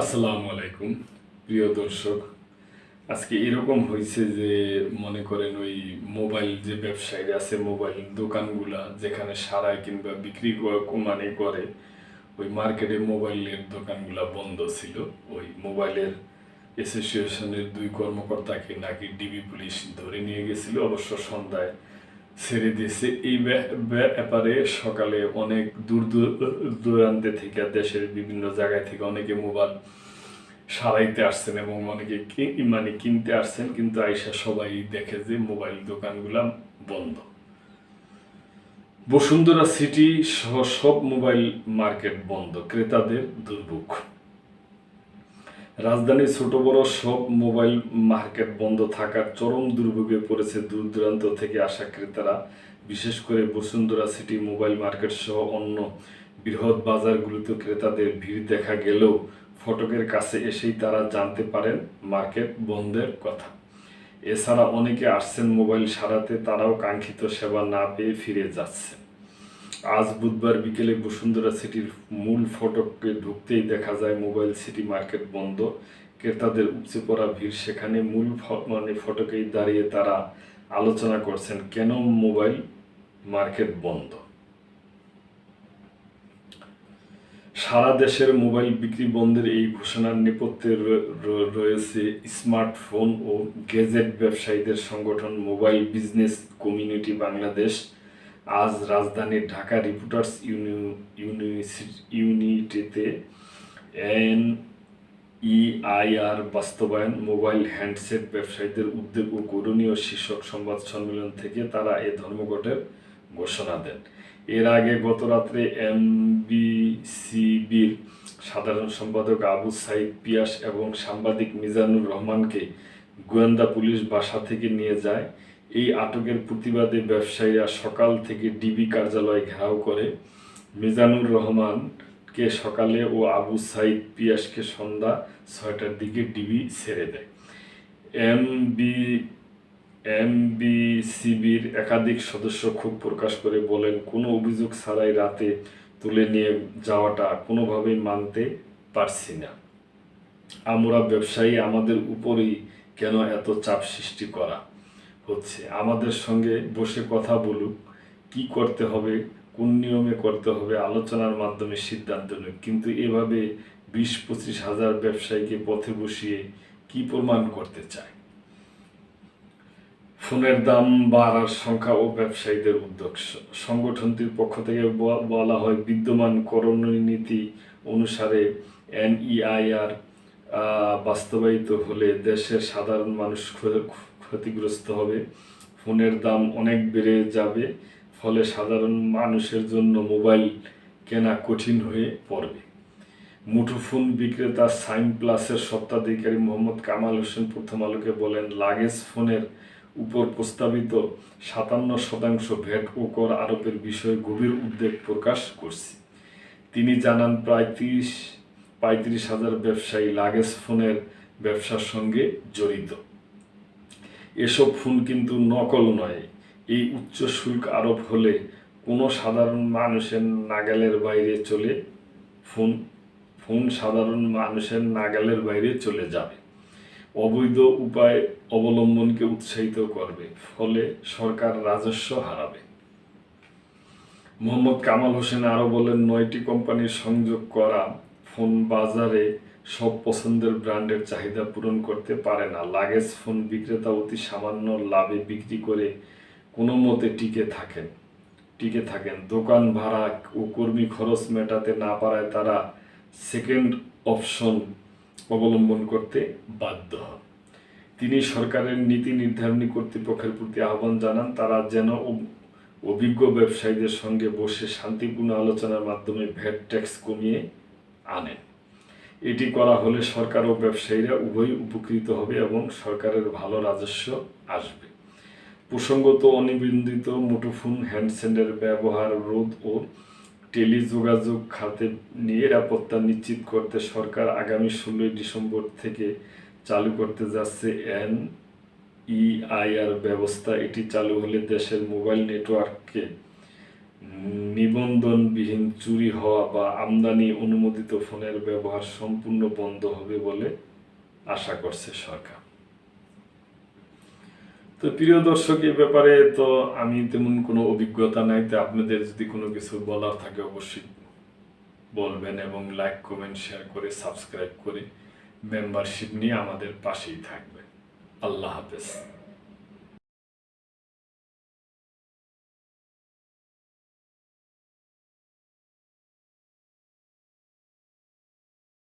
আসসালামু আলাইকুম, প্রিয় দর্শক। আজকে এরকম হয়েছে যে, মনে করেন ওই মোবাইল যে ব্যবসায়ী আছে, মোবাইল দোকানগুলা, যেখানে সারায় কিংবা বিক্রি মানে করে, ওই মার্কেটে মোবাইলের দোকানগুলা বন্ধ ছিল। ওই মোবাইলের অ্যাসোসিয়েশনের দুই কর্মকর্তাকে নাকি ডিবি পুলিশ ধরে নিয়ে গেছিল। অবশ্য সন্ধ্যায় ছেড়ে দিয়েছে। এই ব্যা- ব্যা- ব্যাপারে সকালে অনেক দূর দূর, দূরান্তে থেকে দেশের বিভিন্ন জায়গায় থেকে অনেকে মোবাইল সারাইতে আসছেন এবং অনেকে মানে কিনতে আসছেন, কিন্তু আইসা সবাই দেখে যে মোবাইল দোকানগুলা বন্ধ। বসুন্ধরা সিটি সহ সব মোবাইল মার্কেট বন্ধ। ক্রেতাদের দুর্ভোগ। রাজধানীর ছোট বড় সব মোবাইল মার্কেট বন্ধ থাকার চরম দুর্ভোগে পড়েছে দূর দূরান্ত থেকে আসা ক্রেতারা। বিশেষ করে বসুন্ধরা সিটি মোবাইল মার্কেট সহ অন্য বৃহৎ বাজারগুলিতে ক্রেতাদের ভিড় দেখা গেলেও ফটকের কাছে এসেই তারা জানতে পারেন মার্কেট বন্ধের কথা। এছাড়া অনেকে আসছেন মোবাইল সারাতে, তারাও কাঙ্ক্ষিত সেবা না পেয়ে ফিরে যাচ্ছেন। আজ বুধবার বিকেলে বসুন্ধরা সিটির মূল ফটককে ঢুকতেই দেখা যায় মোবাইল সিটি মার্কেট বন্ধ। ক্রেতাদের উপচে পড়া ভিড় সেখানে মূল মানে ফটকেই দাঁড়িয়ে তারা আলোচনা করছেন, কেন মোবাইল মার্কেট বন্ধ? সারা দেশের মোবাইল বিক্রি বন্ধের এই ঘোষণার নেপথ্যে রয়েছে স্মার্টফোন ও গেজেট ব্যবসায়ীদের সংগঠন মোবাইল বিজনেস কমিউনিটি বাংলাদেশ। আজ রাজধানীর ঢাকা রিপোর্টার্স ইউনিটিতে এন ইআইআর বাস্তবায়ন, মোবাইল হ্যান্ডসেট ব্যবসায়ীদের উদ্যোগ ও করণীয় শীর্ষক সংবাদ সম্মেলন থেকে তারা এ ধর্মঘটের ঘোষণা দেন। এর আগে গত রাত্রে এমবিসিবির সাধারণ সম্পাদক আবু সাইদ পিয়াস এবং সাংবাদিক মিজানুর রহমানকে গোয়েন্দা পুলিশ বাসা থেকে নিয়ে যায় এই আটকের প্রতিবাদে ব্যবসায়ীরা সকাল থেকে ডিবি কার্যালয় ঘেরাও করে। মিজানুর রহমানকে সকালে ও আবু সাইদ পিয়াসকে সন্ধ্যা ছয়টার দিকে ডিবি ছেড়ে দেয়। এম এমবি, এমবিসিবির একাধিক সদস্য ক্ষোভ প্রকাশ করে বলেন, কোনো অভিযোগ ছাড়াই রাতে তুলে নিয়ে যাওয়াটা কোনোভাবেই মানতে পারছি না। আমরা ব্যবসায়ী, আমাদের উপরেই কেন এত চাপ সৃষ্টি করা? হচ্ছে। আমাদের সঙ্গে বসে কথা বলুক, কি করতে হবে, কোন নিয়মে করতে হবে, আলোচনার মাধ্যমে সিদ্ধান্ত নিক। কিন্তু এভাবে বিশ পঁচিশ হাজার ব্যবসায়ীকে পথে বসিয়ে কি প্রমাণ করতে চায়? ফোনের দাম বাড়ার সংখ্যা ও ব্যবসায়ীদের উদ্যোগ। সংগঠনটির পক্ষ থেকে বলা হয়, বিদ্যমান করণীয় নীতি অনুসারে এনইআইআর বাস্তবায়িত হলে দেশের সাধারণ মানুষ ক্ষতিগ্রস্ত হবে। ফোনের দাম অনেক বেড়ে যাবে, ফলে সাধারণ মানুষের জন্য মোবাইল কেনা কঠিন হয়ে পড়বে। মুঠোফোন বিক্রেতা সাইন প্লাসের স্বত্বাধিকারী মোহাম্মদ কামাল হোসেন প্রথম আলোকে বলেন, লাগেজ ফোনের উপর প্রস্তাবিত সাতান্ন শতাংশ ভ্যাট ও কর আরোপের বিষয়ে গভীর উদ্বেগ প্রকাশ করছি। তিনি জানান, প্রায় তিরিশ, পঁয়ত্রিশ হাজার ব্যবসায়ী লাগেজ ফোনের ব্যবসার সঙ্গে জড়িত। এসব ফোন কিন্তু নকল নয়। এই উচ্চ শুল্ক আরোপ হলে কোনো সাধারণ মানুষের নাগালের বাইরে চলে ফোন ফোন সাধারণ মানুষের নাগালের বাইরে চলে যাবে। অবৈধ উপায় অবলম্বনকে উৎসাহিত করবে, ফলে সরকার রাজস্ব হারাবে। মোহাম্মদ কামাল হোসেন আরও বলেন, নয়টি কোম্পানির সংযোগ করা ফোন বাজারে সব পছন্দের ব্র্যান্ডের চাহিদা পূরণ করতে পারে না। লাগেজ ফোন বিক্রেতা অতি সামান্য লাভে বিক্রি করে কোনো মতে টিকে থাকেন টিকে থাকেন। দোকান ভাড়া ও কর্মী খরচ মেটাতে না পারায় তারা সেকেন্ড অপশন অবলম্বন করতে বাধ্য হন। তিনি সরকারের নীতি নির্ধারণী কর্তৃপক্ষের প্রতি আহ্বান জানান, তারা যেন অভিজ্ঞ ব্যবসায়ীদের সঙ্গে বসে শান্তিপূর্ণ আলোচনার মাধ্যমে ভ্যাট ট্যাক্স কমিয়ে আনেন। এটি করা হলে সরকার ও ব্যবসায়ীরা উভয়ই উপকৃত হবে এবং সরকারের ভালো রাজস্ব আসবে। প্রসঙ্গত অনিবন্ধিত মুঠোফোন, হ্যান্ডসেটের ব্যবহার, রোধ ও টেলিযোগাযোগ খাতে নিরাপত্তা নিশ্চিত করতে সরকার আগামী ষোলোই ডিসেম্বর থেকে চালু করতে যাচ্ছে এন ইআইআর ব্যবস্থা। এটি চালু হলে দেশের মোবাইল নেটওয়ার্ককে নিবন্ধনবিহীন চুরি হওয়া বা আমদানি অনুমোদিত ফোনের ব্যবহার সম্পূর্ণ বন্ধ হবে বলে আশা করছে সরকার। তো প্রিয় দর্শক এই ব্যাপারে তো আমি তেমন কোনো অভিজ্ঞতা নাই। তো আপনাদের যদি কোনো কিছু বলার থাকে অবশ্যই বলবেন এবং লাইক, কমেন্ট, শেয়ার করে সাবস্ক্রাইব করে মেম্বারশিপ নিয়ে আমাদের পাশেই থাকবেন। আল্লাহ হাফেজ।